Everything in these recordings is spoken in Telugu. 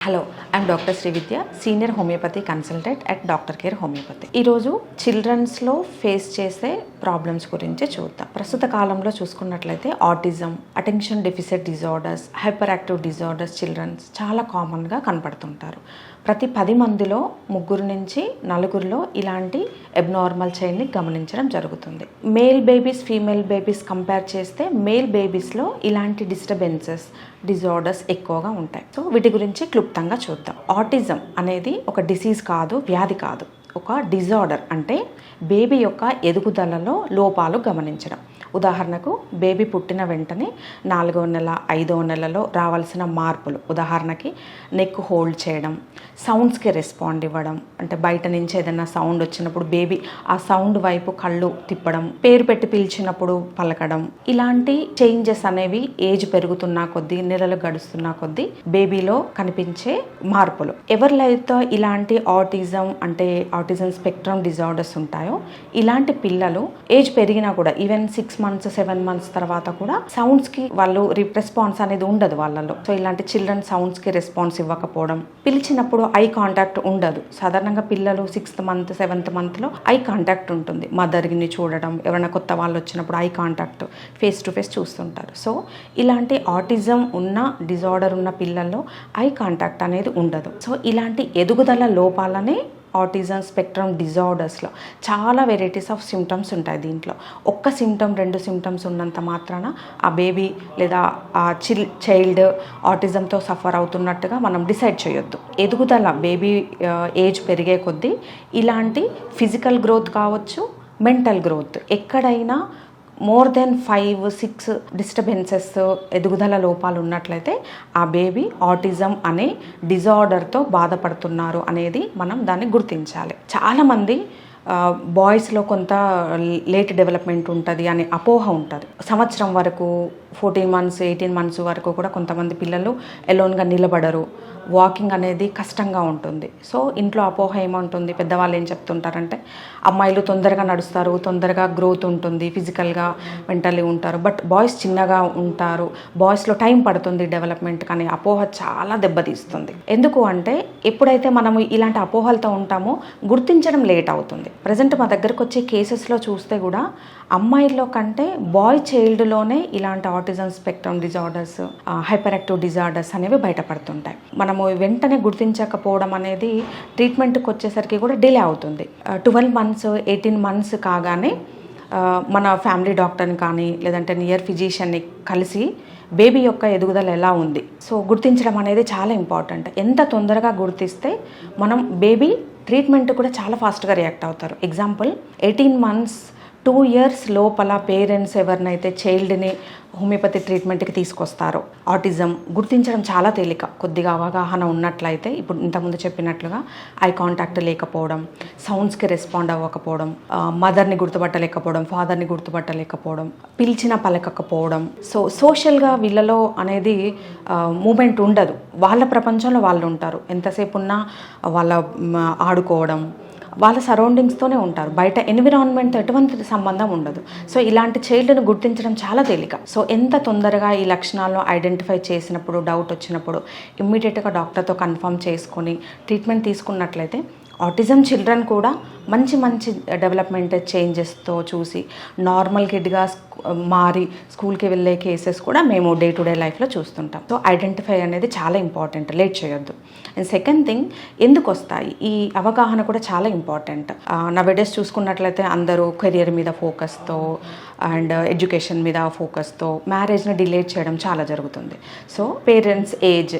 Hello I'm doctor Srividya senior homeopathy consultant at doctor care homeopathy ఈరోజు చిల్డ్రన్స్లో ఫేస్ చేసే ప్రాబ్లమ్స్ గురించి చూద్దాం. ప్రస్తుత కాలంలో చూసుకున్నట్లయితే autism attention deficit disorders hyper active disorders children's చాలా కామన్గా కనపడుతుంటారు. ప్రతి పది మందిలో ముగ్గురు నుంచి నలుగురిలో ఇలాంటి ఎబ్నార్మల్ చైల్డ్ని గమనించడం జరుగుతుంది. Male babies female babies compare చేస్తే మేల్ బేబీస్లో ఇలాంటి డిస్టర్బెన్సెస్ డిజార్డర్స్ ఎక్కువగా ఉంటాయి. సో వీటి గురించి క్లుప్తంగా చూద్దాం. ఆటిజం అనేది ఒక డిసీజ్ కాదు వ్యాధి కాదు. ఒక డిజార్డర్ అంటే బేబీ యొక్క ఎదుగుదలలో లోపాలు గమనించడం. ఉదాహరణకు బేబీ పుట్టిన వెంటనే నాలుగో నెల ఐదో నెలలో రావాల్సిన మార్పులు. ఉదాహరణకి నెక్ హోల్డ్ చేయడం సౌండ్స్కి రెస్పాండ్ ఇవ్వడం అంటే బయట నుంచి ఏదైనా సౌండ్ వచ్చినప్పుడు బేబీ ఆ సౌండ్ వైపు కళ్ళు తిప్పడం పేరు పెట్టి పిలిచినప్పుడు పలకడం. ఇలాంటి చేంజెస్ అనేవి ఏజ్ పెరుగుతున్న కొద్దీ నెలలు గడుస్తున్న కొద్దీ బేబీలో కనిపించే మార్పులు. ఎవరిలో ఇలాంటి ఆటిజం అంటే ఆటిజం స్పెక్ట్రమ్ డిజార్డర్స్ ఉంటాయో ఇలాంటి పిల్లలు ఏజ్ పెరిగినా కూడా even six months seven months తర్వాత కూడా సౌండ్స్కి వాళ్ళు రెస్పాన్స్ అనేది ఉండదు వాళ్ళలో. సో ఇలాంటి చిల్డ్రన్ సౌండ్స్కి రెస్పాన్స్ ఇవ్వకపోవడం పిలిచినప్పుడు ఐ కాంటాక్ట్ ఉండదు. సాధారణంగా పిల్లలు సిక్స్త్ మంత్ సెవెంత్ మంత్లో ఐ కాంటాక్ట్ ఉంటుంది. మదర్ని చూడడం ఎవరైనా కొత్త వాళ్ళు వచ్చినప్పుడు eye contact face to face చూస్తుంటారు. సో ఇలాంటి ఆటిజం ఉన్న డిజార్డర్ ఉన్న పిల్లల్లో ఐ కాంటాక్ట్ అనేది ఉండదు. సో ఇలాంటి ఎదుగుదల లోపాలనే ఆటిజం స్పెక్ట్రమ్ డిజార్డర్స్లో చాలా వెరైటీస్ ఆఫ్ సిమ్టమ్స్ ఉంటాయి దీంట్లో. ఒక్క సిమ్టమ్ రెండు సిమ్టమ్స్ ఉన్నంత మాత్రాన ఆ బేబీ లేదా ఆ చిల్ చైల్డ్ ఆటిజంతో సఫర్ అవుతున్నట్టుగా మనం డిసైడ్ చేయొద్దు. ఎదుగుదల బేబీ ఏజ్ పెరిగే కొద్దీ ఇలాంటి ఫిజికల్ గ్రోత్ కావచ్చు మెంటల్ గ్రోత్. ఎక్కడైనా more than five six disturbances ఎదుగుదల లోపాలు ఉన్నట్లయితే ఆ బేబీ ఆటిజం అనే డిజార్డర్తో బాధపడుతున్నారు అనేది మనం దాన్ని గుర్తించాలి. చాలామంది బాయ్స్లో కొంత లేట్ డెవలప్మెంట్ ఉంటుంది అనే అపోహ ఉంటుంది. సంవత్సరం వరకు ఫోర్టీన్ మంత్స్ ఎయిటీన్ మంత్స్ వరకు కూడా కొంతమంది పిల్లలు ఎలోన్గా నిలబడరు. వాకింగ్ అనేది కష్టంగా ఉంటుంది. సో ఇంట్లో అపోహ ఏముంటుంది? పెద్దవాళ్ళు ఏం చెప్తుంటారంటే అమ్మాయిలు తొందరగా నడుస్తారు తొందరగా గ్రోత్ ఉంటుంది ఫిజికల్గా మెంటల్లీ ఉంటారు. బట్ బాయ్స్ చిన్నగా ఉంటారు. బాయ్స్లో టైం పడుతుంది డెవలప్మెంట్ కానీ అపోహ చాలా దెబ్బతీస్తుంది. ఎందుకు అంటే ఎప్పుడైతే మనము ఇలాంటి అపోహలతో ఉంటామో గుర్తించడం లేట్ అవుతుంది. ప్రజెంట్ మా దగ్గరకు వచ్చే కేసెస్లో చూస్తే కూడా అమ్మాయిల్లో కంటే బాయ్ చైల్డ్లోనే ఇలాంటి autism spectrum disorders hyper active disorders అనేవి బయటపడుతుంటాయి. మనం మనము వెంటనే గుర్తించకపోవడం అనేది ట్రీట్మెంట్కి వచ్చేసరికి కూడా డిలే అవుతుంది. ట్వెల్వ్ మంత్స్ ఎయిటీన్ మంత్స్ కాగానే మన ఫ్యామిలీ డాక్టర్ని కానీ లేదంటే నియర్ ఫిజిషియన్ని కలిసి బేబీ యొక్క ఎదుగుదల ఎలా ఉంది. సో గుర్తించడం అనేది చాలా ఇంపార్టెంట్ ఎంత తొందరగా గుర్తిస్తే మనం బేబీ ట్రీట్మెంట్ కూడా చాలా ఫాస్ట్గా రియాక్ట్ అవుతారు. Example eighteen months two years లోపల పేరెంట్స్ ఎవరినైతే చైల్డ్ని హోమియోపతి ట్రీట్మెంట్కి తీసుకొస్తారో ఆటిజం గుర్తించడం చాలా తేలిక. కొద్దిగా అవగాహన ఉన్నట్లయితే ఇప్పుడు ఇంతకుముందు చెప్పినట్లుగా ఐ కాంటాక్ట్ లేకపోవడం సౌండ్స్కి రెస్పాండ్ అవ్వకపోవడం మదర్ని గుర్తుపట్టలేకపోవడం ఫాదర్ని గుర్తుపట్టలేకపోవడం పిలిచిన పలకకపోవడం. సో సోషల్గా వీళ్ళలో అనేది మూమెంట్ ఉండదు. వాళ్ళ ప్రపంచంలో వాళ్ళు ఉంటారు. ఎంతసేపు ఉన్నా వాళ్ళ ఆడుకోవడం వాళ్ళ సరౌండింగ్స్తోనే ఉంటారు. బయట ఎన్విరాన్మెంట్ ఎటువంటి సంబంధం ఉండదు. సో ఇలాంటి చైల్డ్ను గుర్తించడం చాలా తేలిక. సో ఎంత తొందరగా ఈ లక్షణాలను ఐడెంటిఫై చేసినప్పుడు డౌట్ వచ్చినప్పుడు ఇమ్మీడియట్గా డాక్టర్తో కన్ఫర్మ్ చేసుకొని ట్రీట్మెంట్ తీసుకున్నట్లయితే ఆటిజం చిల్డ్రన్ కూడా మంచి మంచి డెవలప్మెంట్ చేంజెస్తో చూసి నార్మల్ కిడ్గా మారి స్కూల్కి వెళ్ళే కేసెస్ కూడా మేము డే టు డే లైఫ్లో చూస్తుంటాం. సో ఐడెంటిఫై అనేది చాలా ఇంపార్టెంట్ లేట్ చేయొద్దు. అండ్ సెకండ్ థింగ్ ఎందుకు వస్తాయి? ఈ అవగాహన కూడా చాలా ఇంపార్టెంట్ నవెడేస్ చూసుకున్నట్లయితే అందరూ కెరియర్ మీద ఫోకస్తో అండ్ ఎడ్యుకేషన్ మీద ఫోకస్తో మ్యారేజ్ని డిలే చేయడం చాలా జరుగుతుంది. So parents age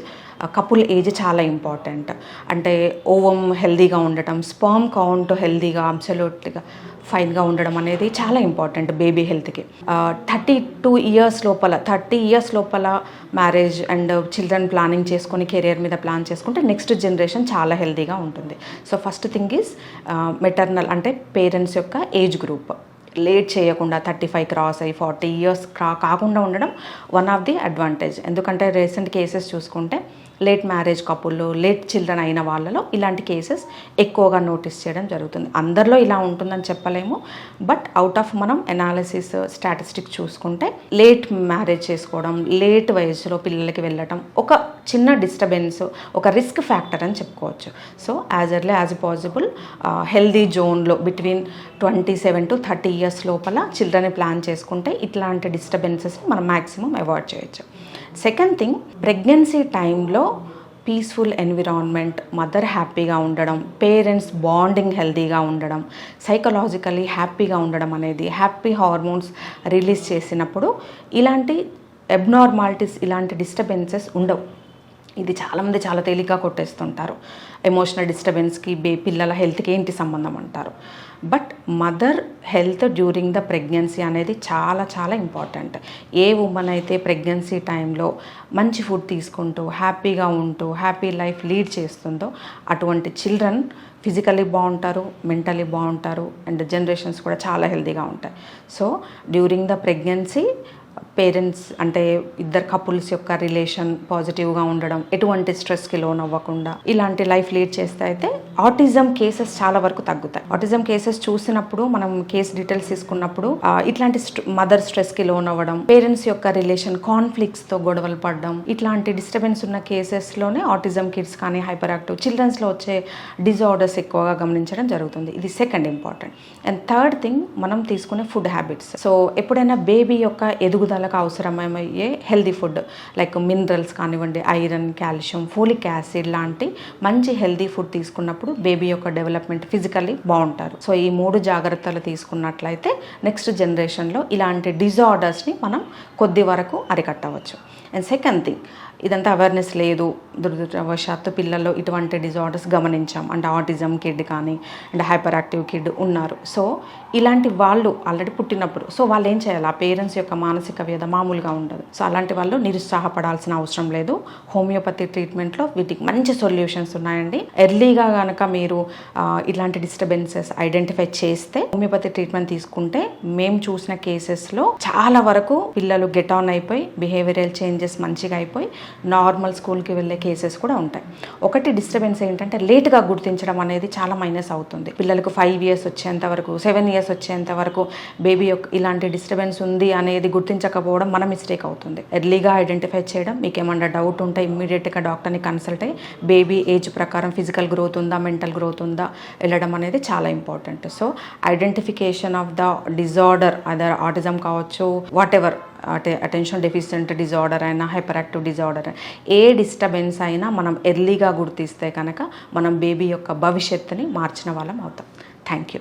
couple age చాలా ఇంపార్టెంట్. అంటే ఓవం హెల్దీగా ఉండటం స్పర్మ్ కౌంట్ హెల్దీగా అబ్సల్యూట్గా ఫైన్గా ఉండడం అనేది చాలా ఇంపార్టెంట్ బేబీ హెల్త్కి. థర్టీ టూ ఇయర్స్ లోపల థర్టీ ఇయర్స్ లోపల మ్యారేజ్ అండ్ చిల్డ్రన్ ప్లానింగ్ చేసుకొని కెరియర్ మీద ప్లాన్ చేసుకుంటే నెక్స్ట్ జనరేషన్ చాలా హెల్దీగా ఉంటుంది. So first thing is maternal అంటే పేరెంట్స్ యొక్క ఏజ్ గ్రూప్. లేట్ చేయకుండా థర్టీ ఫైవ్ క్రాస్ అయ్యి ఫార్టీ ఇయర్స్ కా కాకుండా ఉండడం వన్ ఆఫ్ ది అడ్వాంటేజ్. ఎందుకంటే రీసెంట్ కేసెస్ చూసుకుంటే లేట్ మ్యారేజ్ కపుల్లో లేట్ చిల్డ్రన్ అయిన వాళ్ళలో ఇలాంటి కేసెస్ ఎక్కువగా నోటీస్ చేయడం జరుగుతుంది. అందరిలో ఇలా ఉంటుందని చెప్పలేము. బట్ అవుట్ ఆఫ్ మనం ఎనాలిసిస్ స్టాటిస్టిక్ చూసుకుంటే లేట్ మ్యారేజ్ చేసుకోవడం లేట్ వయసులో పిల్లలకి వెళ్ళటం ఒక చిన్న డిస్టర్బెన్స్ ఒక రిస్క్ ఫ్యాక్టర్ అని చెప్పుకోవచ్చు. So as early as possible healthy జోన్లో between twenty seven to thirty years లోపల చిల్డ్రన్ ప్లాన్ చేసుకుంటే ఇట్లాంటి డిస్టర్బెన్సెస్ మనం మ్యాక్సిమం అవాయిడ్ చేయొచ్చు. సెకండ్ థింగ్ ప్రెగ్నెన్సీ టైంలో పీస్ఫుల్ ఎన్విరాన్మెంట్ మదర్ హ్యాపీగా ఉండడం పేరెంట్స్ బాండింగ్ హెల్తీగా ఉండడం సైకలాజికలీ హ్యాపీగా ఉండడం అనేది హ్యాపీ హార్మోన్స్ రిలీజ్ చేసినప్పుడు ఇలాంటి ఎబ్నార్మాలిటీస్ ఇలాంటి డిస్టర్బెన్సెస్ ఉండవు. ఇది చాలామంది చాలా తేలిగ్గా కొట్టేస్తుంటారు. ఎమోషనల్ డిస్టర్బెన్స్కి బే పిల్లల హెల్త్కి ఏంటి సంబంధం అంటారు. But mother health during the pregnancy అనేది చాలా చాలా ఇంపార్టెంట్ ఏ ఉమెన్ అయితే ప్రెగ్నెన్సీ టైంలో మంచి ఫుడ్ తీసుకుంటూ హ్యాపీగా ఉంటూ హ్యాపీ లైఫ్ లీడ్ చేస్తుందో అటువంటి చిల్డ్రన్ ఫిజికలీ బాగుంటారు మెంటలీ బాగుంటారు అండ్ జనరేషన్స్ కూడా చాలా హెల్తీగా ఉంటాయి. So during the pregnancy parents అంటే ఇద్దరు కపుల్స్ యొక్క రిలేషన్ పాజిటివ్గా ఉండడం ఎటువంటి స్ట్రెస్కి లోన్ అవ్వకుండా ఇలాంటి లైఫ్ లీడ్ చేస్తే అయితే ఆటిజం కేసెస్ చాలా వరకు తగ్గుతాయి. ఆటిజం కేసెస్ చూసినప్పుడు మనం కేసు డీటెయిల్స్ తీసుకున్నప్పుడు ఇట్లాంటి మదర్ స్ట్రెస్కి లోన్ అవ్వడం పేరెంట్స్ యొక్క రిలేషన్ కాన్ఫ్లిక్ట్స్తో గొడవలు పడడం ఇట్లాంటి డిస్టర్బెన్స్ ఉన్న కేసెస్లోనే ఆటిజం కిడ్స్ కానీ హైపర్ యాక్టివ్ చిల్డ్రన్స్లో వచ్చే డిజార్డర్స్ ఎక్కువగా గమనించడం జరుగుతుంది. ఇది second important. And third thing మనం తీసుకునే ఫుడ్ హ్యాబిట్స్. సో ఎప్పుడైనా బేబీ యొక్క ఎదుగుదల వాళ్ళకు అవసరమయ్యే హెల్దీ ఫుడ్ లైక్ మినరల్స్ కానివ్వండి ఐరన్ కాల్షియం ఫోలిక్ యాసిడ్ లాంటి మంచి హెల్దీ ఫుడ్ తీసుకున్నప్పుడు బేబీ యొక్క డెవలప్మెంట్ ఫిజికల్లీ బాగుంటారు. సో ఈ మూడు జాగ్రత్తలు తీసుకున్నట్లయితే నెక్స్ట్ జనరేషన్లో ఇలాంటి డిజార్డర్స్ని మనం కొద్ది వరకు అరికట్టవచ్చు. అండ్ సెకండ్ థింగ్ ఇదంతా అవేర్నెస్ లేదు. దురదృష్టవశాత్తు పిల్లల్లో ఇటువంటి డిజార్డర్స్ గమనించాం. అంటే ఆటిజం కిడ్ కానీ అండ్ హైపర్ యాక్టివ్ కిడ్ ఉన్నారు. సో ఇలాంటి వాళ్ళు ఆల్రెడీ పుట్టినప్పుడు సో వాళ్ళు ఏం చేయాలి? ఆ పేరెంట్స్ యొక్క మానసిక వ్యధ మామూలుగా ఉండదు. సో అలాంటి వాళ్ళు నిరుత్సాహపడాల్సిన అవసరం లేదు. హోమియోపతి ట్రీట్మెంట్లో వీటికి మంచి సొల్యూషన్స్ ఉన్నాయండి. ఎర్లీగా కనుక మీరు ఇలాంటి డిస్టర్బెన్సెస్ ఐడెంటిఫై చేస్తే హోమియోపతి ట్రీట్మెంట్ తీసుకుంటే మేము చూసిన కేసెస్లో చాలా వరకు పిల్లలు గెట్ ఆన్ అయిపోయి బిహేవియరల్ చేంజెస్ మంచిగా అయిపోయి నార్మల్ స్కూల్కి వెళ్ళే కేసెస్ కూడా ఉంటాయి. ఒకటి డిస్టర్బెన్స్ ఏంటంటే లేట్గా గుర్తించడం అనేది చాలా మైనస్ అవుతుంది. పిల్లలకు ఫైవ్ ఇయర్స్ వచ్చేంత వరకు సెవెన్ ఇయర్స్ వచ్చేంత వరకు బేబీ యొక్క ఇలాంటి డిస్టర్బెన్స్ ఉంది అనేది గుర్తించకపోవడం మన మిస్టేక్ అవుతుంది. ఎర్లీగా ఐడెంటిఫై చేయడం మీకు ఏమన్నా డౌట్ ఉంటే ఇమ్మీడియట్గా డాక్టర్ని కన్సల్ట్ అయ్యి బేబీ ఏజ్ ప్రకారం ఫిజికల్ గ్రోత్ ఉందా మెంటల్ గ్రోత్ ఉందా వెళ్ళడం అనేది చాలా important. So identification of the disorder other autism కావచ్చు whatever attention deficient disorder అయినా హైపర్ యాక్టివ్ డిజార్డర్ ఏ డిస్టర్బెన్స్ అయినా మనం ఎర్లీగా గుర్తిస్తే కనుక మనం బేబీ యొక్క భవిష్యత్తుని మార్చిన వాళ్ళం అవుతాం. Thank you.